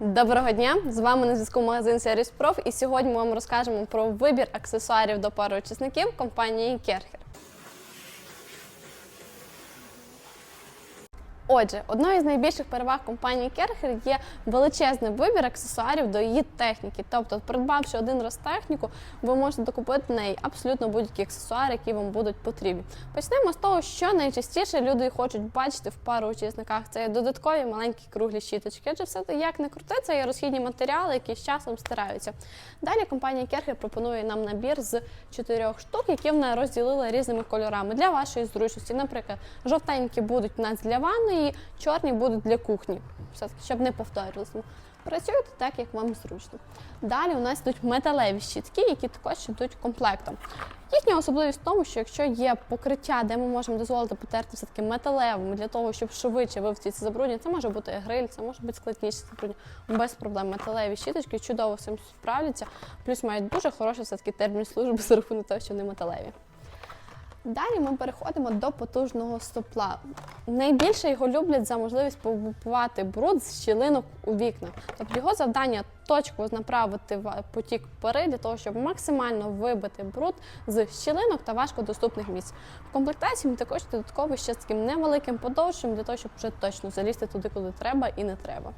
Доброго дня! З вами на зв'язку магазин Сервіс Проф. І сьогодні ми вам розкажемо про вибір аксесуарів до пари учасників компанії Керхер. Отже, одною з найбільших переваг компанії Керхер є величезний вибір аксесуарів до її техніки. Тобто, придбавши один раз техніку, ви можете докупити неї абсолютно будь-які аксесуари, які вам будуть потрібні. Почнемо з того, що найчастіше люди хочуть бачити в пару учасниках. Це додаткові маленькі круглі щіточки. Адже все як не крути, це є розхідні матеріали, які з часом стираються. Далі компанія Керхер пропонує нам набір з чотирьох штук, які вона розділила різними кольорами для вашої зручності. Наприклад, жовтенькі будуть у нас для ванної, чорні будуть для кухні, щоб не повторювалося. Працюйте так, як вам зручно. Далі у нас йдуть металеві щітки, які також йдуть комплектом. Їхня особливість в тому, що якщо є покриття, де ми можемо дозволити потерти все-таки металевим для того, щоб швидше вивести ці забруднення, це може бути гриль, це може бути складніше забруднення. Без проблем металеві щіточки чудово з цим справляться, плюс мають дуже хороший все-таки термін служби за рахунок того, що вони металеві. Далі ми переходимо до потужного стопла. Найбільше його люблять за можливість побувати бруд з щілинок у вікнах. Тобто його завдання точково направити в потік пари для того, щоб максимально вибити бруд з щілинок та важкодоступних місць. В комплектації ми також додатково ще з таким невеликим подовженням для того, щоб вже точно залізти туди, куди треба і не треба.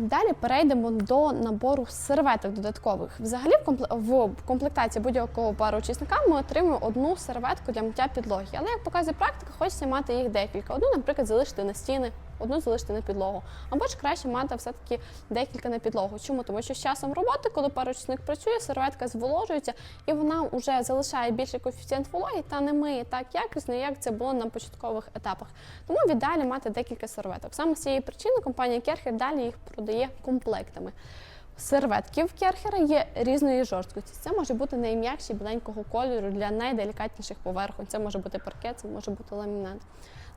Далі перейдемо до набору серветок додаткових. Взагалі, в компле- в комплектації будь-якого пару учасника ми отримуємо одну серветку для миття підлоги. Але як показує практика, хочеться мати їх декілька. Одну, наприклад, залишити на стіни, одну залишити на підлогу. Або ж краще мати все-таки декілька на підлогу. Чому? Тому що з часом роботи, коли пару учасник працює, серветка зволожується і вона вже залишає більший коефіцієнт вологи та не миє так якісно, як це було на початкових етапах. Тому в ідеалі мати декілька серветок. Саме з цієї причини компанія Керхер далі їх продає комплектами. Серветки в Керхера є різної жорсткості. Це може бути найм'якші біленького кольору для найделікатніших поверхонь. Це може бути паркет, це може бути ламінат.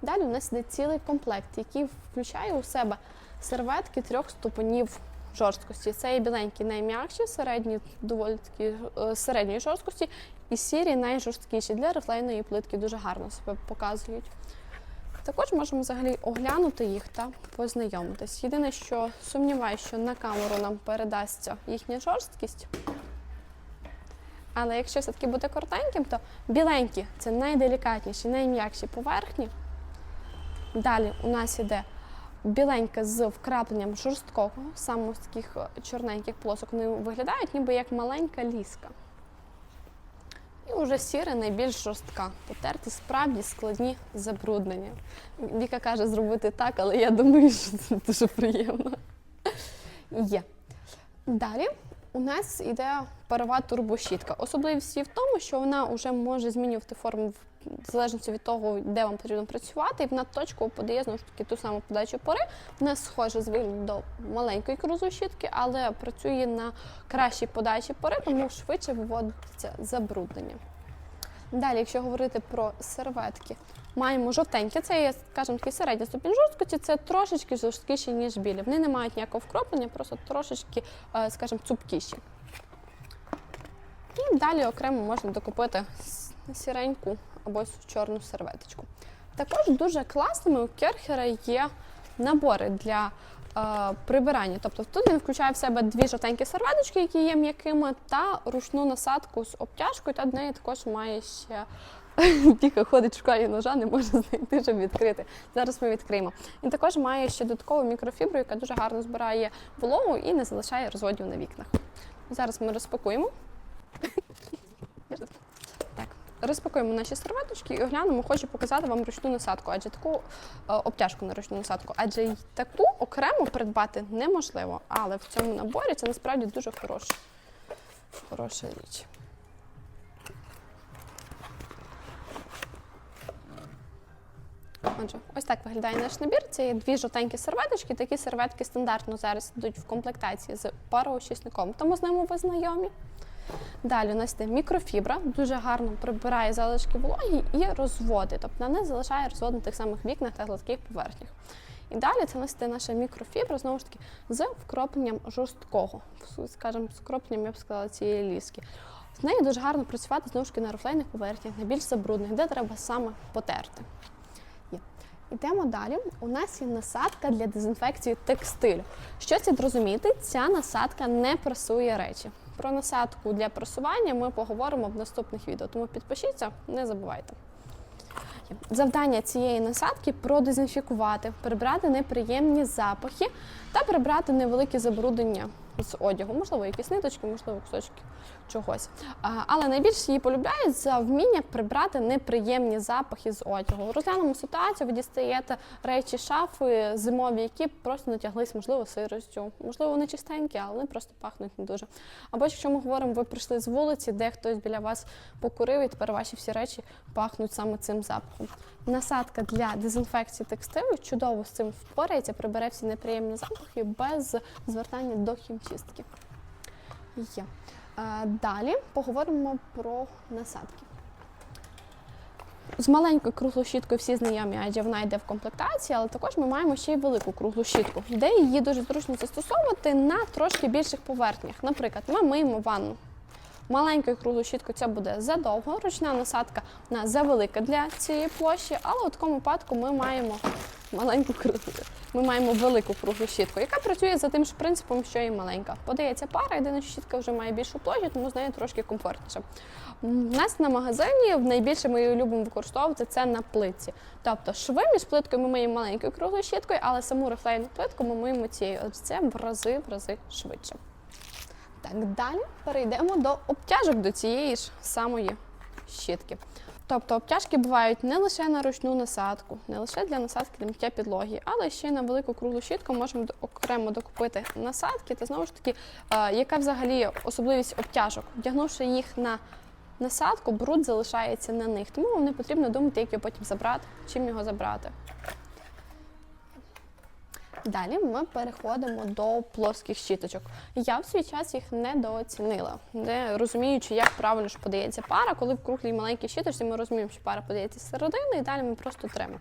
Далі у нас йде цілий комплект, який включає у себе серветки трьох ступенів жорсткості. Це є біленькі найм'якші, середні, доволі такі е, середньої жорсткості, і сірі найжорсткіші для рифлейної плитки дуже гарно себе показують. Також можемо взагалі оглянути їх та познайомитись. Єдине, що сумніваюся, що на камеру нам передасться їхня жорсткість. Але якщо все-таки бути коротеньким, то біленькі це найделікатніші, найм'якші поверхні. Далі у нас іде біленька з вкрапленням жорсткого, саме з таких е, чорненьких полосок. Вони виглядають ніби як маленька ліска. І вже сіра найбільш жорстка. Потерти справді складні забруднення. Віка каже зробити так, але я думаю, що це дуже приємно. Є. Далі у нас йде парова турбощітка. Особливість в тому, що вона вже може змінювати форму в в залежності від того, де вам потрібно працювати, і вона точково подає знову ж таки ту саму подачу пори. Вона схожа з до маленької щітки, але працює на кращій подачі пори, тому швидше виводиться забруднення. Далі, якщо говорити про серветки, маємо жовтенькі, це є, скажімо, такий середній ступінь жорсткості, це трошечки жорсткіші, ніж білі. Вони не мають ніякого вкроплення, просто трошечки, е, скажімо, цупкіші. І далі окремо можна докупити сіреньку або чорну серветочку. Також дуже класними у Керхера є набори для е, прибирання. Тобто тут він включає в себе дві жовтенькі серветочки, які є м'якими, та ручну насадку з обтяжкою, та до неї також має ще. Тільки ходить, шукає ножа, не може знайти, щоб відкрити. Зараз ми відкриємо. Він також має ще додаткову мікрофібру, яка дуже гарно збирає вологу і не залишає розводів на вікнах. Зараз ми розпакуємо. Розпакуємо наші серветочки і оглянемо. Хочу показати вам ручну насадку, адже таку е, обтяжку на ручну насадку, адже й таку окремо придбати неможливо. Але в цьому наборі це насправді дуже хороша, хороша річ. Отже, ось так виглядає наш набір. Це є дві жовтенькі серветочки. Такі серветки стандартно зараз йдуть в комплектації з пароочисником, тому з ними ви знайомі. Далі у нас йде мікрофібра, дуже гарно прибирає залишки вологі і розводи, тобто вона не залишає розвод на тих самих вікнах та гладких поверхнях. І далі це йде наша мікрофібра, знову ж таки, з вкропленням жорсткого, скажімо, з вкропленням, я б сказала, цієї ліски. З нею дуже гарно працювати знову ж таки на рофлейних поверхнях, на більш забрудних, де треба саме потерти. Є. Йдемо далі. У нас є насадка для дезінфекції текстилю. Що це зрозуміти? Ця насадка не прасує речі. Про насадку для просування ми поговоримо в наступних відео, тому підпишіться, не забувайте. Завдання цієї насадки продезінфікувати, прибрати неприємні запахи та прибрати невеликі забруднення з одягу, можливо, якісь ниточки, можливо, кусочки чогось. Але найбільше її полюбляють за вміння прибрати неприємні запахи з одягу. Розглянемо ситуацію, ви дістаєте речі шафи зимові, які просто натяглись, можливо, сиростю, можливо, вони чистенькі, але вони просто пахнуть не дуже. Або якщо ми говоримо, ви прийшли з вулиці, де хтось біля вас покурив, і тепер ваші всі речі пахнуть саме цим запахом. Насадка для дезінфекції текстилю чудово з цим впорається, прибере всі неприємні запахи без звертання до хімчистки. Є. Е, Далі поговоримо про насадки. З маленькою круглою щіткою всі знайомі, адже вона йде в комплектації, але також ми маємо ще й велику круглу щітку, де її дуже зручно застосовувати на трошки більших поверхнях. Наприклад, ми миємо ванну. Маленькою круглою щіткою це буде задовго, ручна насадка вона завелика для цієї площі, але у такому випадку ми маємо маленьку. Ми маємо велику круглу щітку, яка працює за тим ж принципом, що і маленька. Подається пара, єдина щітка вже має більшу площу, тому з нею трошки комфортніше. У нас на магазині найбільше ми її любимо використовувати це на плитці. Тобто шви між плиткою ми миємо маленькою круглою щіткою, але саму рифлейну плитку ми миємо цією. Отже, це в рази в рази швидше. Так, далі перейдемо до обтяжок до цієї ж самої щітки. Тобто обтяжки бувають не лише на ручну насадку, не лише для насадки для миття підлоги, але ще й на велику круглу щітку можемо окремо докупити насадки. Та знову ж таки, е, яка взагалі особливість обтяжок? Вдягнувши їх на насадку, бруд залишається на них. Тому вам не потрібно думати, як його потім забрати, чим його забрати. Далі ми переходимо до плоских щіточок. Я в свій час їх недооцінила, не розуміючи, як правильно ж подається пара, коли в круглій маленькій щіточці ми розуміємо, що пара подається з середини, і далі ми просто тремо.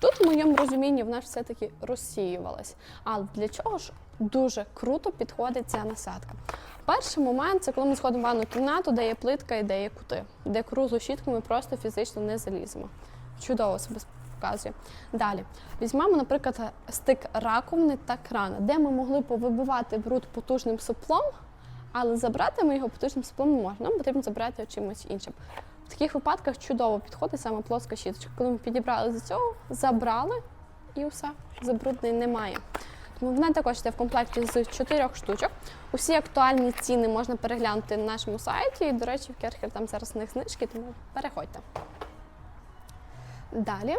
Тут, в моєму розумінні, вона ж все-таки розсіювалась. Але для чого ж дуже круто підходить ця насадка? Перший момент це коли ми сходимо в ванну кімнату, де є плитка і де є кути, де круглу щітку ми просто фізично не заліземо. Чудово себе показує. Далі візьмемо, наприклад, стик раковини та крана, де ми могли повибивати бруд потужним соплом, але забрати ми його потужним соплом не можна. Нам потрібно забрати чимось іншим. В таких випадках чудово підходить саме плоска щіточка. Коли ми підібрали з цього, забрали і все, забруднень немає. Тому вона також йде в комплекті з чотирьох штучок. Усі актуальні ціни можна переглянути на нашому сайті. І, до речі, в Керхер там зараз у них знижки, тому переходьте. Далі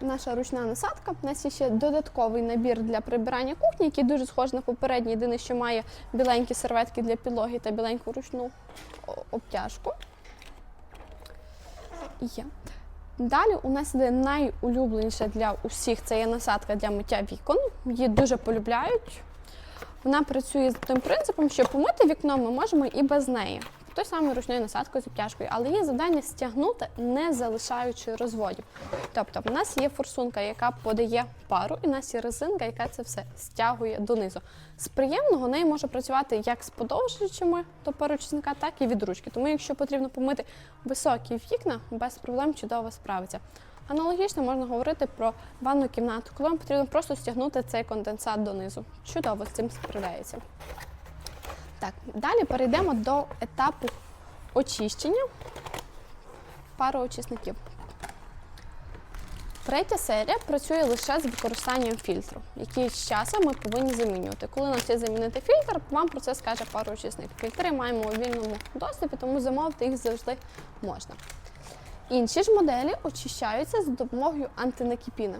наша ручна насадка. У нас є ще додатковий набір для прибирання кухні, який дуже схожий на попередній. Єдине, що має біленькі серветки для підлоги та біленьку ручну обтяжку. Є. Далі у нас іде найулюбленіша для усіх це є насадка для миття вікон. Її дуже полюбляють. Вона працює за тим принципом, що помити вікно ми можемо і без неї. Той самий ручною насадкою з обтяжкою, але є завдання стягнути, не залишаючи розводів. Тобто, в нас є форсунка, яка подає пару, і в нас є резинка, яка це все стягує донизу. З приємного неї може працювати як з подовжувачами до парочника, так і від ручки. Тому, якщо потрібно помити високі вікна, без проблем чудово справиться. Аналогічно можна говорити про ванну кімнату, коли вам потрібно просто стягнути цей конденсат донизу. Чудово з цим справляється. Так, далі перейдемо до етапу очищення пароочисників. Третя серія працює лише з використанням фільтру, який з часом ми повинні замінювати. Коли нам слід замінити фільтр, вам про це скаже пароочисник. Фільтри маємо у вільному доступі, тому замовити їх завжди можна. Інші ж моделі очищаються за допомогою антинакіпіна,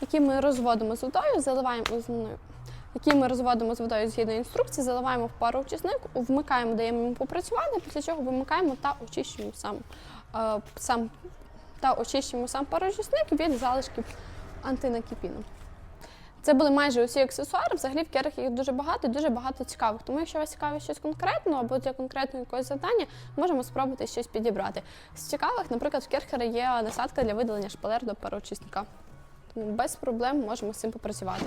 які ми розводимо з водою, заливаємо з які ми розводимо з водою згідно інструкції, заливаємо в пароочисник, вмикаємо, даємо йому попрацювати, після чого вимикаємо та очищуємо сам, е, сам, та очищуємо сам пароочисник від залишків антинакіпіну. Це були майже усі аксесуари. Взагалі в керах їх дуже багато і дуже багато цікавих. Тому якщо вас цікавить щось конкретно або для конкретного якогось завдання, можемо спробувати щось підібрати. З цікавих, наприклад, в Керхера є насадка для видалення шпалер до пароочисника. Тому без проблем можемо з цим попрацювати.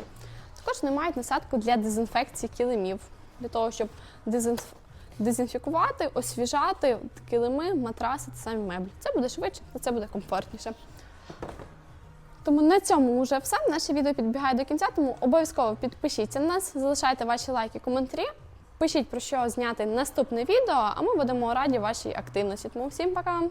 Також не мають насадку для дезінфекції килимів, для того, щоб дезінф... дезінфікувати, освіжати килими, матраси та самі меблі. Це буде швидше, та це буде комфортніше. Тому на цьому вже все. Наше відео підбігає до кінця, тому обов'язково підпишіться на нас, залишайте ваші лайки, коментарі. Пишіть про що зняти наступне відео, а ми будемо раді вашій активності. Тому всім пока!